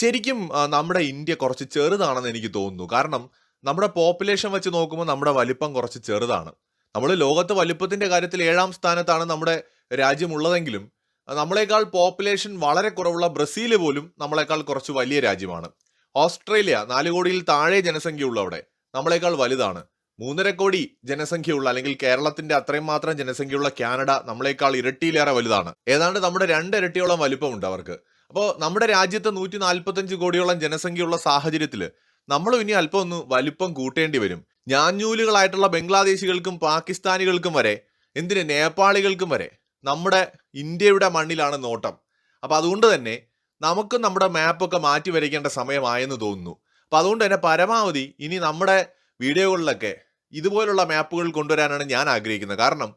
ശരിക്കും നമ്മുടെ ഇന്ത്യ കുറച്ച് ചെറുതാണെന്ന് എനിക്ക് തോന്നുന്നു. കാരണം നമ്മുടെ പോപ്പുലേഷൻ വെച്ച് നോക്കുമ്പോൾ നമ്മുടെ വലിപ്പം കുറച്ച് ചെറുതാണ്. നമ്മൾ ലോകത്ത് വലിപ്പത്തിന്റെ കാര്യത്തിൽ ഏഴാം സ്ഥാനത്താണ് നമ്മുടെ രാജ്യമുള്ളതെങ്കിലും നമ്മളെക്കാൾ പോപ്പുലേഷൻ വളരെ കുറവുള്ള ബ്രസീൽ പോലും നമ്മളെക്കാൾ കുറച്ച് വലിയ രാജ്യമാണ്. ഓസ്ട്രേലിയ നാല് കോടിയിൽ താഴെ ജനസംഖ്യയുള്ള അവിടെ. നമ്മളെക്കാൾ വലുതാണ്. മൂന്നര കോടി ജനസംഖ്യയുള്ള അല്ലെങ്കിൽ കേരളത്തിന്റെ അത്രയും മാത്രം ജനസംഖ്യയുള്ള കാനഡ നമ്മളെക്കാൾ ഇരട്ടിയിലേറെ വലുതാണ്. ഏതാണ്ട് നമ്മുടെ രണ്ട് ഇരട്ടിയോളം വലിപ്പമുണ്ട് അവർക്ക്. അപ്പോൾ നമ്മുടെ രാജ്യത്ത് നൂറ്റി നാൽപ്പത്തഞ്ച് കോടിയോളം ജനസംഖ്യയുള്ള സാഹചര്യത്തിൽ നമ്മൾ ഇനി അല്പം ഒന്ന് വലിപ്പം കൂട്ടേണ്ടി വരും. ഞാഞ്ഞൂലുകളായിട്ടുള്ള ബംഗ്ലാദേശികൾക്കും പാകിസ്ഥാനികൾക്കും വരെ എന്തിന് നേപ്പാളികൾക്കും വരെ നമ്മുടെ ഇന്ത്യയുടെ മണ്ണിലാണ് നോട്ടം. അപ്പോൾ അതുകൊണ്ട് തന്നെ നമുക്കും നമ്മുടെ മാപ്പൊക്കെ മാറ്റി വരയ്ക്കേണ്ട സമയമായെന്ന് തോന്നുന്നു. അപ്പോൾ അതുകൊണ്ട് തന്നെ പരമാവധി ഇനി നമ്മുടെ വീഡിയോകളിലൊക്കെ ഇതുപോലുള്ള മാപ്പുകൾ കൊണ്ടുവരാനാണ് ഞാൻ ആഗ്രഹിക്കുന്നത്. കാരണം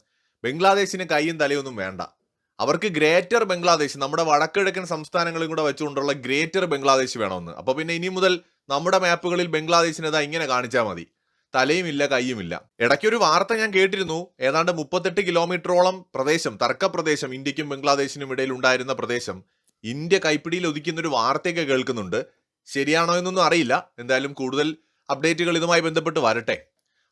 ബംഗ്ലാദേശിന് കൈയും തലയൊന്നും വേണ്ട. അവർക്ക് ഗ്രേറ്റർ ബംഗ്ലാദേശ് നമ്മുടെ വടക്കിഴക്കൻ സംസ്ഥാനങ്ങളും കൂടെ വെച്ചുകൊണ്ടുള്ള ഗ്രേറ്റർ ബംഗ്ലാദേശ് വേണമെന്ന്. അപ്പോൾ പിന്നെ ഇനി മുതൽ നമ്മുടെ മാപ്പുകളിൽ ബംഗ്ലാദേശിനെ ഇതാ ഇങ്ങനെ കാണിച്ചാൽ മതി. തലയുമില്ല കൈയുമില്ല. ഇടയ്ക്കൊരു വാർത്ത ഞാൻ കേട്ടിരുന്നു. ഏതാണ്ട് മുപ്പത്തെട്ട് കിലോമീറ്ററോളം പ്രദേശം തർക്ക പ്രദേശം ഇന്ത്യക്കും ബംഗ്ലാദേശിനും ഇടയിൽ ഉണ്ടായിരുന്ന പ്രദേശം ഇന്ത്യ കൈപ്പിടിയിൽ ഒതുക്കുന്ന ഒരു വാർത്തയൊക്കെ കേൾക്കുന്നുണ്ട്. ശരിയാണോ എന്നൊന്നും അറിയില്ല. എന്തായാലും കൂടുതൽ അപ്ഡേറ്റുകൾ ഇതുമായി ബന്ധപ്പെട്ട് വരട്ടെ.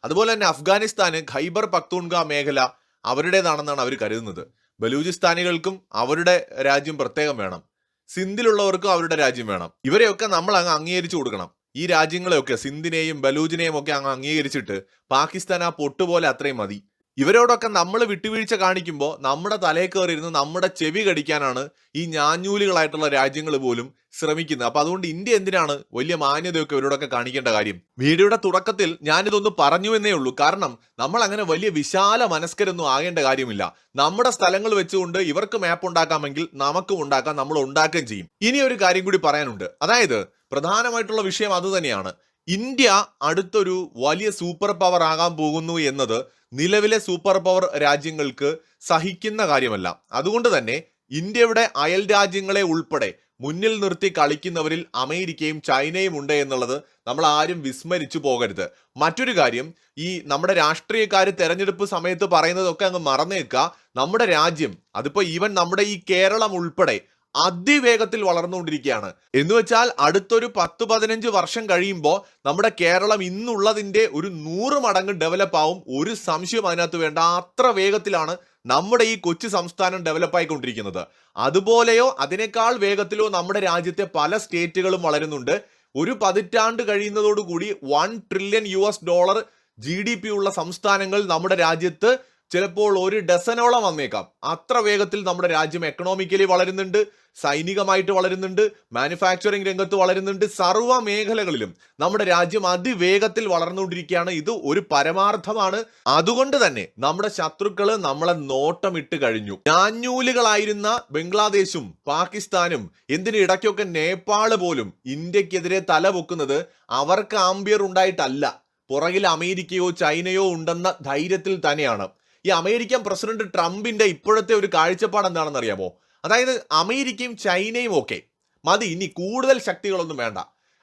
അതുപോലെ തന്നെ അഫ്ഗാനിസ്ഥാന് ഖൈബർ പക്തൂൺഗ മേഖല അവരുടേതാണെന്നാണ് അവർ കരുതുന്നത്. ബലൂചിസ്ഥാനികൾക്കും അവരുടെ രാജ്യം പ്രത്യേകം വേണം. സിന്ധിലുള്ളവർക്കും അവരുടെ രാജ്യം വേണം. ഇവരെയൊക്കെ നമ്മൾ അങ്ങ് അംഗീകരിച്ചു കൊടുക്കണം. ഈ രാജ്യങ്ങളെയൊക്കെ സിന്ധിനെയും ബലൂജിനെയും ഒക്കെ അങ്ങ് അംഗീകരിച്ചിട്ട് പാകിസ്ഥാൻ ആ പൊട്ടുപോലെ അത്രയും മതി. ഇവരോടൊക്കെ നമ്മൾ വിട്ടുവീഴ്ച കാണിക്കുമ്പോൾ നമ്മുടെ തലയിൽ കയറിയിരുന്ന് നമ്മുടെ ചെവി കടിക്കാനാണ് ഈ ഞാഞ്ഞൂലുകളായിട്ടുള്ള രാജ്യങ്ങൾ പോലും ശ്രമിക്കുന്നത്. അപ്പൊ അതുകൊണ്ട് ഇന്ത്യ എന്തിനാണ് വലിയ മാന്യതയൊക്കെ ഇവരോടൊക്കെ കാണിക്കേണ്ട കാര്യം? വീഡിയോയുടെ തുടക്കത്തിൽ ഞാനിതൊന്ന് പറഞ്ഞു എന്നേ ഉള്ളൂ. കാരണം നമ്മൾ അങ്ങനെ വലിയ വിശാല മനസ്കരൊന്നും ആകേണ്ട കാര്യമില്ല. നമ്മുടെ സ്ഥലങ്ങൾ വെച്ചുകൊണ്ട് ഇവർക്ക് മാപ്പ് ഉണ്ടാക്കാമെങ്കിൽ നമുക്കും ഉണ്ടാക്കാം നമ്മൾ ഉണ്ടാക്കുകയും ചെയ്യും. ഇനി ഒരു കാര്യം കൂടി പറയാനുണ്ട്. അതായത് പ്രധാനമായിട്ടുള്ള വിഷയം അത് തന്നെയാണ്. ഇന്ത്യ അടുത്തൊരു വലിയ സൂപ്പർ പവർ ആകാൻ പോകുന്നു എന്നത് നിലവിലെ സൂപ്പർ പവർ രാജ്യങ്ങൾക്ക് സഹിക്കുന്ന കാര്യമല്ല. അതുകൊണ്ട് തന്നെ ഇന്ത്യയുടെ അയൽ രാജ്യങ്ങളെ ഉൾപ്പെടെ മുന്നിൽ നിർത്തി കളിക്കുന്നവരിൽ അമേരിക്കയും ചൈനയും ഉണ്ട് എന്നുള്ളത് നമ്മൾ ആരും വിസ്മരിച്ചു പോകരുത്. മറ്റൊരു കാര്യം ഈ നമ്മുടെ രാഷ്ട്രീയക്കാർ തെരഞ്ഞെടുപ്പ് സമയത്ത് പറയുന്നതൊക്കെ അങ്ങ് മറന്നേക്കുക. നമ്മുടെ രാജ്യം അതിപ്പോൾ ഈവൻ നമ്മുടെ ഈ കേരളം ഉൾപ്പെടെ അതിവേഗത്തിൽ വളർന്നുകൊണ്ടിരിക്കുകയാണ്. എന്ന് വെച്ചാൽ അടുത്തൊരു പത്ത് പതിനഞ്ച് വർഷം കഴിയുമ്പോൾ നമ്മുടെ കേരളം ഇന്നുള്ളതിന്റെ ഒരു നൂറ് മടങ്ങ് ഡെവലപ്പ് ആവും. ഒരു സംശയം അതിനകത്ത് വേണ്ട. അത്ര വേഗത്തിലാണ് നമ്മുടെ ഈ കൊച്ചു സംസ്ഥാനം ഡെവലപ്പ് ആയിക്കൊണ്ടിരിക്കുന്നത്. അതുപോലെയോ അതിനേക്കാൾ വേഗത്തിലോ നമ്മുടെ രാജ്യത്തെ പല സ്റ്റേറ്റുകളും വളരുന്നുണ്ട്. ഒരു പതിറ്റാണ്ട് കഴിയുന്നതോടുകൂടി one trillion U S dollar G D P ഉള്ള സംസ്ഥാനങ്ങൾ നമ്മുടെ രാജ്യത്ത് ചിലപ്പോൾ ഒരു ഡസനോളം വന്നേക്കാം. അത്ര വേഗത്തിൽ നമ്മുടെ രാജ്യം എക്കണോമിക്കലി വളരുന്നുണ്ട് സൈനികമായിട്ട് വളരുന്നുണ്ട് മാനുഫാക്ചറിംഗ് രംഗത്ത് വളരുന്നുണ്ട് സർവ മേഖലകളിലും നമ്മുടെ രാജ്യം അതിവേഗത്തിൽ വളർന്നുകൊണ്ടിരിക്കുകയാണ്. ഇത് ഒരു പരമാർത്ഥമാണ്. അതുകൊണ്ട് തന്നെ നമ്മുടെ ശത്രുക്കൾ നമ്മളെ നോട്ടമിട്ട് കഴിഞ്ഞു. ഞാഞ്ഞൂലുകളായിരുന്ന ബംഗ്ലാദേശും പാകിസ്ഥാനും എന്തിന് ഇടയ്ക്കൊക്കെ നേപ്പാൾ പോലും ഇന്ത്യക്കെതിരെ തല പൊക്കുന്നത് അവർക്ക് ആംബിയർ ഉണ്ടായിട്ടല്ല. പുറകിൽ അമേരിക്കയോ ചൈനയോ ഉണ്ടെന്ന ധൈര്യത്തിൽ തന്നെയാണ്. ഈ അമേരിക്കൻ പ്രസിഡന്റ് ട്രംപിന്റെ ഇപ്പോഴത്തെ ഒരു കാഴ്ചപ്പാട് എന്താണെന്ന് അറിയാമോ? അതായത് അമേരിക്കയും ചൈനയും ഒക്കെ. മതി ഇനി കൂടുതൽ ശക്തികളൊന്നും വേണ്ട.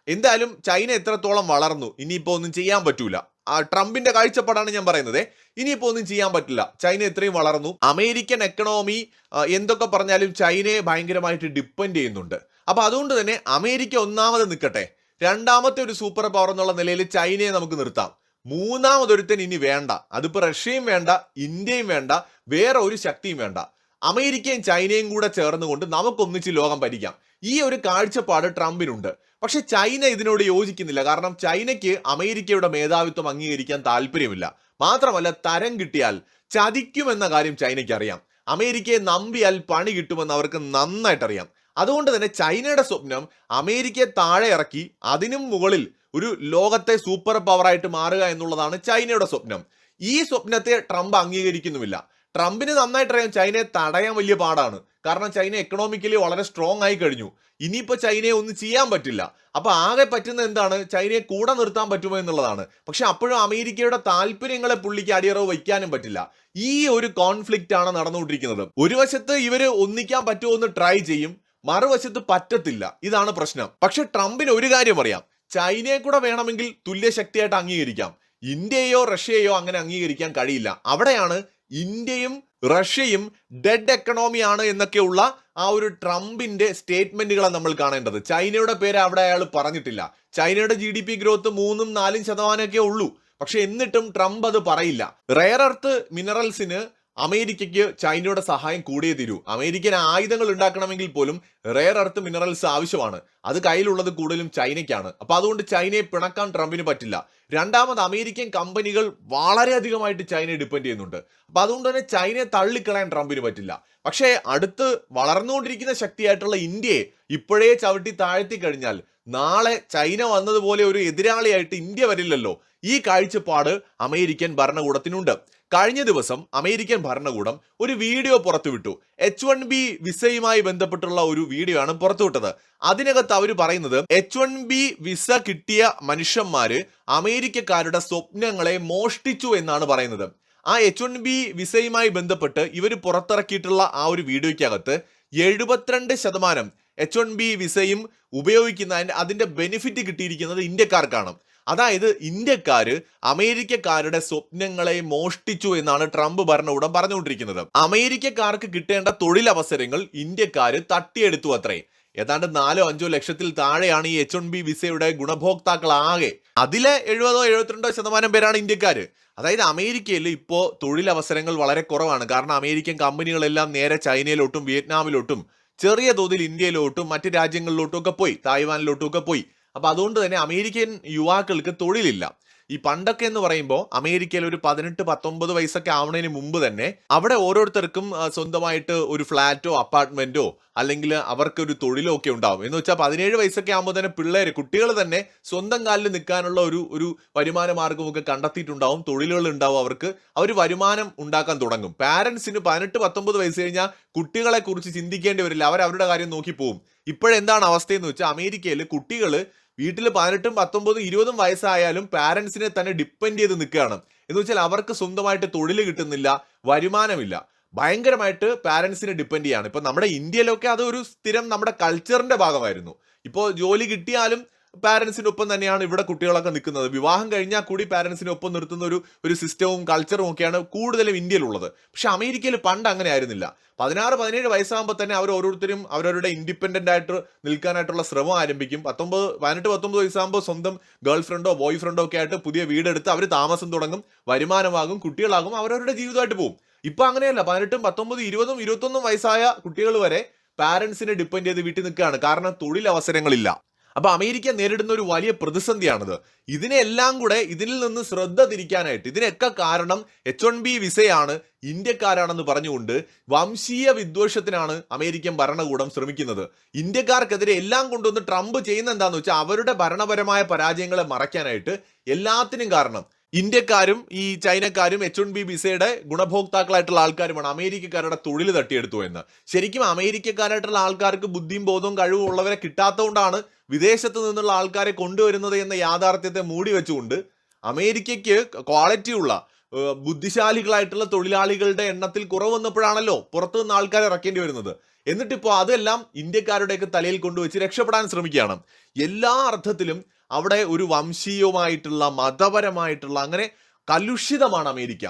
എന്തായാലും ചൈന എത്രത്തോളം വളർന്നു ഇനിയിപ്പോ ഒന്നും ചെയ്യാൻ പറ്റൂല. ആ ട്രംപിന്റെ കാഴ്ചപ്പാടാണ് ഞാൻ പറയുന്നത്. ഇനിയിപ്പോ ഒന്നും ചെയ്യാൻ പറ്റില്ല. ചൈന എത്രയും വളർന്നു. അമേരിക്കൻ എക്കണോമി എന്തൊക്കെ പറഞ്ഞാലും ചൈനയെ ഭയങ്കരമായിട്ട് ഡിപ്പെൻഡ് ചെയ്യുന്നുണ്ട്. അപ്പൊ അതുകൊണ്ട് തന്നെ അമേരിക്ക ഒന്നാമത് നിൽക്കട്ടെ. രണ്ടാമത്തെ ഒരു സൂപ്പർ പവർ എന്നുള്ള നിലയിൽ ചൈനയെ നമുക്ക് നിർത്താം. മൂന്നാമതൊരുത്തൻ ഇനി വേണ്ട. അതിപ്പോൾ റഷ്യയും വേണ്ട ഇന്ത്യയും വേണ്ട വേറെ ഒരു ശക്തിയും വേണ്ട. അമേരിക്കയും ചൈനയും കൂടെ ചേർന്നുകൊണ്ട് നമുക്കൊന്നിച്ച് ലോകം ഭരിക്കാം. ഈ ഒരു കാഴ്ചപ്പാട് ട്രംപിനുണ്ട്. പക്ഷെ ചൈന ഇതിനോട് യോജിക്കുന്നില്ല. കാരണം ചൈനയ്ക്ക് അമേരിക്കയുടെ മേധാവിത്വം അംഗീകരിക്കാൻ താല്പര്യമില്ല. മാത്രമല്ല തരം കിട്ടിയാൽ ചതിക്കുമെന്ന കാര്യം ചൈനയ്ക്ക് അറിയാം അമേരിക്കയെ നമ്പിയാൽ പണി കിട്ടുമെന്ന് അവർക്ക് നന്നായിട്ടറിയാം. അതുകൊണ്ട് തന്നെ ചൈനയുടെ സ്വപ്നം അമേരിക്കയെ താഴെ ഇറക്കി അതിനും മുകളിൽ ഒരു ലോകത്തെ സൂപ്പർ പവറായിട്ട് മാറുക എന്നുള്ളതാണ് ചൈനയുടെ സ്വപ്നം. ഈ സ്വപ്നത്തെ ട്രംപ് അംഗീകരിക്കുന്നുമില്ല. ട്രംപിന് നന്നായിട്ട് അറിയാം ചൈനയെ തടയാൻ വലിയ പാടാണ്. കാരണം ചൈന എക്കണോമിക്കലി വളരെ സ്ട്രോങ് ആയി കഴിഞ്ഞു. ഇനിയിപ്പോൾ ചൈനയെ ഒന്നും ചെയ്യാൻ പറ്റില്ല. അപ്പോൾ ആകെ പറ്റുന്ന എന്താണ്? ചൈനയെ കൂടെ നിർത്താൻ പറ്റുമോ എന്നുള്ളതാണ്. പക്ഷെ അപ്പോഴും അമേരിക്കയുടെ താല്പര്യങ്ങളെ പുള്ളിക്ക് അടിയറവ് വയ്ക്കാനും പറ്റില്ല. ഈ ഒരു കോൺഫ്ലിക്റ്റ് ആണ് നടന്നുകൊണ്ടിരിക്കുന്നത്. ഒരു വശത്ത് ഇവർ ഒന്നിക്കാൻ പറ്റുമോ എന്ന് ട്രൈ ചെയ്യും. മറുവശത്ത് പറ്റത്തില്ല. ഇതാണ് പ്രശ്നം. പക്ഷെ ട്രംപിന് ഒരു കാര്യം അറിയാം. ചൈനയെ കൂടെ വേണമെങ്കിൽ തുല്യശക്തിയായിട്ട് അംഗീകരിക്കാം. ഇന്ത്യയോ റഷ്യയോ അങ്ങനെ അംഗീകരിക്കാൻ കഴിയില്ല. അവിടെയാണ് ഇന്ത്യയും റഷ്യയും ഡെഡ് എക്കണോമി എക്കണോമിയാണ് എന്നൊക്കെയുള്ള ആ ഒരു ട്രംപിന്റെ സ്റ്റേറ്റ്മെന്റുകളാണ് നമ്മൾ കാണേണ്ടത്. ചൈനയുടെ പേര് അവിടെ അയാൾ പറഞ്ഞിട്ടില്ല. ചൈനയുടെ ജി ഡി പി ഗ്രോത്ത് മൂന്നും നാലും ശതമാനമൊക്കെ ഉള്ളൂ. പക്ഷെ എന്നിട്ടും ട്രംപ് അത് പറയില്ല. റെയർ എർത്ത് മിനറൽസിന് അമേരിക്കയ്ക്ക് ചൈനയുടെ സഹായം കൂടിയേ തീരൂ. അമേരിക്കൻ ആയുധങ്ങൾ ഉണ്ടാക്കണമെങ്കിൽ പോലും റെയർ എർത്ത് മിനറൽസ് ആവശ്യമാണ്. അത് കയ്യിലുള്ളത് കൂടുതലും ചൈനയ്ക്കാണ്. അപ്പൊ അതുകൊണ്ട് ചൈനയെ പിണക്കാൻ ട്രംപിന് പറ്റില്ല. രണ്ടാമത് അമേരിക്കൻ കമ്പനികൾ വളരെയധികമായിട്ട് ചൈനയെ ഡിപ്പെൻഡ് ചെയ്യുന്നുണ്ട്. അപ്പൊ അതുകൊണ്ട് തന്നെ ചൈനയെ തള്ളിക്കളയാൻ ട്രംപിന് പറ്റില്ല. പക്ഷേ അടുത്ത് വളർന്നുകൊണ്ടിരിക്കുന്ന ശക്തിയായിട്ടുള്ള ഇന്ത്യയെ ഇപ്പോഴേ ചവിട്ടി താഴ്ത്തി കഴിഞ്ഞാൽ നാളെ ചൈന വന്നതുപോലെ ഒരു എതിരാളിയായിട്ട് ഇന്ത്യ വരില്ലല്ലോ. ഈ കാഴ്ചപ്പാട് അമേരിക്കൻ ഭരണകൂടത്തിനുണ്ട്. കഴിഞ്ഞ ദിവസം അമേരിക്കൻ ഭരണകൂടം ഒരു വീഡിയോ പുറത്തുവിട്ടു. എച്ച് വൺ ബി വിസയുമായി ബന്ധപ്പെട്ടുള്ള ഒരു വീഡിയോ ആണ് പുറത്തുവിട്ടത്. അതിനകത്ത് അവർ പറയുന്നത് എച്ച് വൺ ബി വിസ കിട്ടിയ മനുഷ്യന്മാര് അമേരിക്കക്കാരുടെ സ്വപ്നങ്ങളെ മോഷ്ടിച്ചു എന്നാണ് പറയുന്നത്. ആ എച്ച് വൺ ബി വിസയുമായി ബന്ധപ്പെട്ട് ഇവർ പുറത്തിറക്കിയിട്ടുള്ള ആ ഒരു വീഡിയോയ്ക്കകത്ത് എഴുപത്തിരണ്ട് ശതമാനം എച്ച് വൺ ബി വിസയും ഉപയോഗിക്കുന്ന അതിന്റെ ബെനിഫിറ്റ് കിട്ടിയിരിക്കുന്നത് ഇന്ത്യക്കാർക്കാണ്. അതായത് ഇന്ത്യക്കാർ അമേരിക്കക്കാരുടെ സ്വപ്നങ്ങളെ മോഷ്ടിച്ചു എന്നാണ് ട്രംപ് ഭരണകൂടം പറഞ്ഞുകൊണ്ടിരിക്കുന്നത്. അമേരിക്കക്കാർക്ക് കിട്ടേണ്ട തൊഴിലവസരങ്ങൾ ഇന്ത്യക്കാർ തട്ടിയെടുത്തു അത്രേ. ഏതാണ്ട് നാലോ അഞ്ചോ ലക്ഷത്തിൽ താഴെയാണ് ഈ എച്ച് വൺ ബി വിസയുടെ ഗുണഭോക്താക്കൾ ആകെ. അതിലെ എഴുപതോ എഴുപത്തിരണ്ടോ ശതമാനം പേരാണ് ഇന്ത്യക്കാര്. അതായത് അമേരിക്കയിൽ ഇപ്പോൾ തൊഴിലവസരങ്ങൾ വളരെ കുറവാണ്. കാരണം അമേരിക്കൻ കമ്പനികളെല്ലാം നേരെ ചൈനയിലോട്ടും വിയറ്റ്നാമിലോട്ടും ചെറിയ തോതിൽ ഇന്ത്യയിലോട്ടും മറ്റ് രാജ്യങ്ങളിലോട്ടും ഒക്കെ പോയി. തായ്വാനിലോട്ടും ഒക്കെ പോയി. അപ്പൊ അതുകൊണ്ട് തന്നെ അമേരിക്കൻ യുവാക്കൾക്ക് തൊഴിലില്ല. ഈ പണ്ടൊക്കെ എന്ന് പറയുമ്പോൾ അമേരിക്കയിൽ ഒരു പതിനെട്ട് പത്തൊമ്പത് വയസ്സൊക്കെ ആവുന്നതിന് മുമ്പ് തന്നെ അവിടെ ഓരോരുത്തർക്കും സ്വന്തമായിട്ട് ഒരു ഫ്ലാറ്റോ അപ്പാർട്ട്മെന്റോ അല്ലെങ്കിൽ അവർക്ക് ഒരു തൊഴിലോ ഒക്കെ ഉണ്ടാവും. എന്ന് വെച്ചാൽ പതിനേഴ് വയസ്സൊക്കെ ആകുമ്പോൾ തന്നെ പിള്ളേർ കുട്ടികൾ തന്നെ സ്വന്തം കാലിൽ നിൽക്കാനുള്ള ഒരു ഒരു വരുമാന മാർഗമൊക്കെ കണ്ടെത്തിയിട്ടുണ്ടാവും. തൊഴിലുകൾ ഉണ്ടാവും അവർക്ക്. അവർ വരുമാനം ഉണ്ടാക്കാൻ തുടങ്ങും. പാരൻസിന് പതിനെട്ട് പത്തൊമ്പത് വയസ്സ് കഴിഞ്ഞാൽ കുട്ടികളെ കുറിച്ച് ചിന്തിക്കേണ്ടി വരില്ല. അവർ അവരുടെ കാര്യം നോക്കി പോകും ഇപ്പോഴെന്താണ് അവസ്ഥയെന്ന് വെച്ചാൽ അമേരിക്കയിൽ കുട്ടികൾ വീട്ടിൽ പതിനെട്ടും പത്തൊമ്പതും ഇരുപതും വയസ്സായാലും പാരൻസിനെ തന്നെ ഡിപ്പെൻഡ് ചെയ്ത് നിൽക്കുകയാണ്. എന്ന് വെച്ചാൽ അവർക്ക് സ്വന്തമായിട്ട് തൊഴിൽ കിട്ടുന്നില്ല വരുമാനമില്ല. ഭയങ്കരമായിട്ട് പാരൻസിനെ ഡിപ്പെൻഡ് ചെയ്യാണ്. ഇപ്പൊ നമ്മുടെ ഇന്ത്യയിലൊക്കെ അതൊരു സ്ഥിരം നമ്മുടെ കൾച്ചറിന്റെ ഭാഗമായിരുന്നു. ഇപ്പോൾ ജോലി കിട്ടിയാലും പാരന്റ്സിനൊപ്പം തന്നെയാണ് ഇവിടെ കുട്ടികളൊക്കെ നിൽക്കുന്നത്. വിവാഹം കഴിഞ്ഞാൽ കൂടി പാരൻസിനൊപ്പം നിർത്തുന്ന ഒരു ഒരു സിസ്റ്റവും കൾച്ചറും ഒക്കെയാണ് കൂടുതലും ഇന്ത്യയിലുള്ളത്. പക്ഷെ അമേരിക്കയിൽ പണ്ട് അങ്ങനെ ആയിരുന്നില്ല. പതിനാറ് പതിനേഴ് വയസ്സാകുമ്പോൾ തന്നെ അവർ ഓരോരുത്തരും അവരവരുടെ ഇൻഡിപെൻഡന്റ് ആയിട്ട് നിൽക്കാനായിട്ടുള്ള ശ്രമം ആരംഭിക്കും. പത്തൊമ്പത് പതിനെട്ട് പത്തൊമ്പത് വയസ്സാകുമ്പോൾ സ്വന്തം ഗേൾ ഫ്രണ്ടോ ബോയ് ഫ്രണ്ടോ ഒക്കെ ആയിട്ട് പുതിയ വീടെടുത്ത് അവർ താമസം തുടങ്ങും വരുമാനമാകും കുട്ടികളാകും അവരവരുടെ ജീവിതമായിട്ട് പോകും. ഇപ്പം അങ്ങനെയല്ല. പതിനെട്ടും പത്തൊമ്പതും ഇരുപതും ഇരുപത്തൊന്നും വയസ്സായ കുട്ടികൾ വരെ പാരൻസിനെ ഡിപ്പെൻഡ് ചെയ്ത് വീട്ടിൽ നിൽക്കുകയാണ്. കാരണം തൊഴിലവസരങ്ങളില്ല. അപ്പൊ അമേരിക്ക നേരിടുന്ന ഒരു വലിയ പ്രതിസന്ധിയാണിത്. ഇതിനെല്ലാം കൂടെ ഇതിൽ നിന്ന് ശ്രദ്ധ തിരിക്കാനായിട്ട് ഇതിനൊക്കെ കാരണം എച്ച് വൺ ബി വിസയാണ് ഇന്ത്യക്കാരാണെന്ന് പറഞ്ഞുകൊണ്ട് വംശീയ വിദ്വേഷത്തിനാണ് അമേരിക്കൻ ഭരണകൂടം ശ്രമിക്കുന്നത്. ഇന്ത്യക്കാർക്കെതിരെ എല്ലാം കൊണ്ടുവന്ന് ട്രംപ് ചെയ്യുന്ന എന്താന്ന് വെച്ചാൽ അവരുടെ ഭരണപരമായ പരാജയങ്ങളെ മറയ്ക്കാനായിട്ട് എല്ലാത്തിനും കാരണം ഇന്ത്യക്കാരും ഈ ചൈനക്കാരും എച്ച് വൺ ബി വിസയുടെ ഗുണഭോക്താക്കളായിട്ടുള്ള ആൾക്കാരുമാണ് അമേരിക്കക്കാരുടെ തൊഴിൽ തട്ടിയെടുത്തു എന്ന്. ശരിക്കും അമേരിക്കക്കാരായിട്ടുള്ള ആൾക്കാർക്ക് ബുദ്ധിയും ബോധവും കഴിവും ഉള്ളവരെ കിട്ടാത്തതുകൊണ്ടാണ് വിദേശത്ത് നിന്നുള്ള ആൾക്കാരെ കൊണ്ടുവരുന്നത് എന്ന യാഥാർത്ഥ്യത്തെ മൂടി വെച്ചുകൊണ്ട് അമേരിക്കയ്ക്ക് ക്വാളിറ്റി ഉള്ള ഏഹ്, ബുദ്ധിശാലികളായിട്ടുള്ള തൊഴിലാളികളുടെ എണ്ണത്തിൽ കുറവ് വന്നപ്പോഴാണല്ലോ പുറത്തു നിന്ന് ആൾക്കാരെ ഇറക്കേണ്ടി വരുന്നത്. എന്നിട്ടിപ്പോൾ അതെല്ലാം ഇന്ത്യക്കാരുടെയൊക്കെ തലയിൽ കൊണ്ടുവച്ച് രക്ഷപ്പെടാൻ ശ്രമിക്കുകയാണ്. എല്ലാ അർത്ഥത്തിലും അവിടെ ഒരു വംശീയമായിട്ടുള്ള മതപരമായിട്ടുള്ള അങ്ങനെ കലുഷിതമാണ് അമേരിക്ക.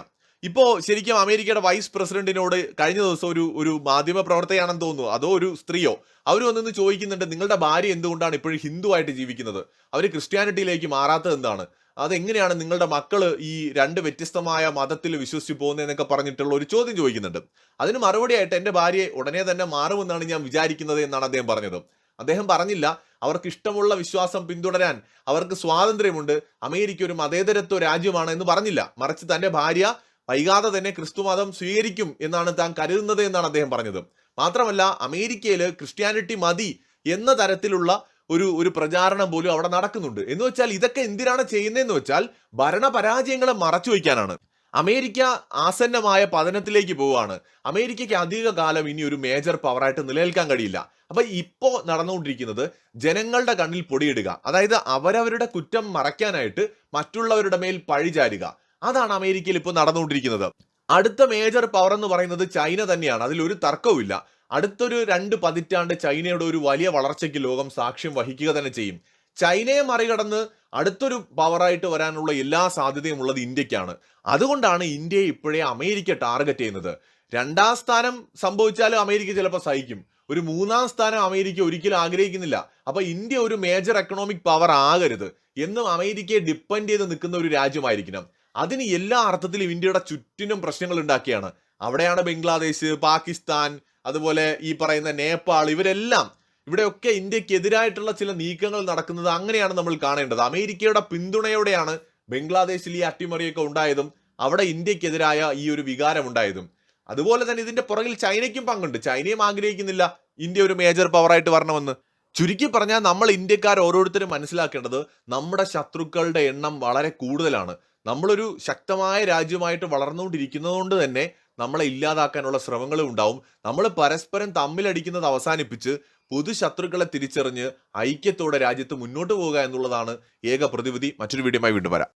ഇപ്പോ ശരിക്കും അമേരിക്കയുടെ വൈസ് പ്രസിഡന്റിനോട് കഴിഞ്ഞ ദിവസം ഒരു ഒരു മാധ്യമ പ്രവർത്തകയാണെന്ന് തോന്നുന്നു. അതോ ഒരു സ്ത്രീയോ? അവർ വന്നിന്ന് ചോദിക്കുന്നുണ്ട് നിങ്ങളുടെ ഭാര്യ എന്തുകൊണ്ടാണ് ഇപ്പോഴും ഹിന്ദു ആയിട്ട് ജീവിക്കുന്നത്? അവർ ക്രിസ്ത്യാനിറ്റിയിലേക്ക് മാറാത്തത് എന്താണ്? അതെങ്ങനെയാണ് നിങ്ങളുടെ മക്കൾ ഈ രണ്ട് വ്യത്യസ്തമായ മതത്തിൽ വിശ്വസിച്ച് പോകുന്നതെന്നൊക്കെ പറഞ്ഞിട്ടുള്ള ഒരു ചോദ്യം ചോദിക്കുന്നുണ്ട്. അതിന് മറുപടിയായിട്ട് എന്റെ ഭാര്യയെ ഉടനെ തന്നെ മാറുമെന്നാണ് ഞാൻ വിചാരിക്കുന്നത് എന്നാണ് അദ്ദേഹം പറഞ്ഞത്. അദ്ദേഹം പറഞ്ഞില്ല അവർക്ക് ഇഷ്ടമുള്ള വിശ്വാസം പിന്തുടരാൻ അവർക്ക് സ്വാതന്ത്ര്യമുണ്ട്. അമേരിക്ക ഒരു മതേതരത്വ രാജ്യമാണ് എന്ന് പറഞ്ഞില്ല. മറിച്ച് തന്റെ ഭാര്യ വൈകാതെ തന്നെ ക്രിസ്തുമതം സ്വീകരിക്കും എന്നാണ് താൻ കരുതുന്നത് എന്നാണ് അദ്ദേഹം പറഞ്ഞത്. മാത്രമല്ല അമേരിക്കയിൽ ക്രിസ്ത്യാനിറ്റി മതി എന്ന തരത്തിലുള്ള ഒരു ഒരു പ്രചാരണം പോലും അവിടെ നടക്കുന്നുണ്ട്. എന്ന് വെച്ചാൽ ഇതൊക്കെ എന്തിനാണ് ചെയ്യുന്നതെന്ന് വെച്ചാൽ ഭരണപരാജയങ്ങളെ മറച്ചു വയ്ക്കാനാണ്. അമേരിക്ക ആസന്നമായ പതനത്തിലേക്ക് പോവുകയാണ്. അമേരിക്കയ്ക്ക് അധിക കാലം ഇനി ഒരു മേജർ പവറായിട്ട് നിലനിൽക്കാൻ കഴിയില്ല. അപ്പൊ ഇപ്പോ നടന്നുകൊണ്ടിരിക്കുന്നത് ജനങ്ങളുടെ കണ്ണിൽ പൊടിയിടുക. അതായത് അവരവരുടെ കുറ്റം മറയ്ക്കാനായിട്ട് മറ്റുള്ളവരുടെ മേൽ പഴിചാരുക. അതാണ് അമേരിക്കയിൽ ഇപ്പോൾ നടന്നുകൊണ്ടിരിക്കുന്നത്. അടുത്ത മേജർ പവർ എന്ന് പറയുന്നത് ചൈന തന്നെയാണ്. അതിലൊരു തർക്കവുമില്ല അടുത്തൊരു രണ്ട് പതിറ്റാണ്ട് ചൈനയുടെ ഒരു വലിയ വളർച്ചയ്ക്ക് ലോകം സാക്ഷ്യം വഹിക്കുക തന്നെ ചെയ്യും. ചൈനയെ മറികടന്ന് അടുത്തൊരു പവറായിട്ട് വരാനുള്ള എല്ലാ സാധ്യതയും ഉള്ളത് ഇന്ത്യക്കാണ്. അതുകൊണ്ടാണ് ഇന്ത്യയെ ഇപ്പോഴേ അമേരിക്ക ടാർഗറ്റ് ചെയ്യുന്നത്. രണ്ടാം സ്ഥാനം സംഭവിച്ചാലും അമേരിക്ക ചിലപ്പോൾ സഹിക്കും. ഒരു മൂന്നാം സ്ഥാനം അമേരിക്ക ഒരിക്കലും ആഗ്രഹിക്കുന്നില്ല. അപ്പൊ ഇന്ത്യ ഒരു മേജർ എക്കണോമിക് പവർ ആകരുത്. എന്നും അമേരിക്കയെ ഡിപ്പെൻഡ് ചെയ്ത് നിൽക്കുന്ന ഒരു രാജ്യമായിരിക്കണം. അതിന് എല്ലാ അർത്ഥത്തിലും ഇന്ത്യയുടെ ചുറ്റിനും പ്രശ്നങ്ങൾ ഉണ്ടാക്കിയാണ്. അവിടെയാണ് ബംഗ്ലാദേശ് പാകിസ്ഥാൻ അതുപോലെ ഈ പറയുന്ന നേപ്പാൾ ഇവരെല്ലാം. ഇവിടെയൊക്കെ ഇന്ത്യക്കെതിരായിട്ടുള്ള ചില നീക്കങ്ങൾ നടക്കുന്നത് അങ്ങനെയാണ് നമ്മൾ കാണേണ്ടത്. അമേരിക്കയുടെ പിന്തുണയോടെയാണ് ബംഗ്ലാദേശിൽ ഈ അട്ടിമറിയൊക്കെ ഉണ്ടായതും അവിടെ ഇന്ത്യക്കെതിരായ ഈ ഒരു വികാരം ഉണ്ടായതും. അതുപോലെ തന്നെ ഇതിന്റെ പുറകിൽ ചൈനയ്ക്കും പങ്കുണ്ട്. ചൈനയും ആഗ്രഹിക്കുന്നില്ല ഇന്ത്യ ഒരു മേജർ പവറായിട്ട് വരണമെന്ന്. ചുരുക്കി പറഞ്ഞാൽ നമ്മൾ ഇന്ത്യക്കാർ ഓരോരുത്തരും മനസ്സിലാക്കേണ്ടത് നമ്മുടെ ശത്രുക്കളുടെ എണ്ണം വളരെ കൂടുതലാണ്. നമ്മളൊരു ശക്തമായ രാജ്യമായിട്ട് വളർന്നുകൊണ്ടിരിക്കുന്നതുകൊണ്ട് തന്നെ നമ്മളെ ഇല്ലാതാക്കാനുള്ള ശ്രമങ്ങളും ഉണ്ടാവും. നമ്മൾ പരസ്പരം തമ്മിലടിക്കുന്നത് അവസാനിപ്പിച്ച് പൊതു ശത്രുക്കളെ തിരിച്ചറിഞ്ഞ് ഐക്യത്തോടെ രാജ്യത്ത് മുന്നോട്ട് പോകുക എന്നുള്ളതാണ് ഏക പ്രതിവിധി. മറ്റൊരു വീഡിയോമായി വീണ്ടും വരാം.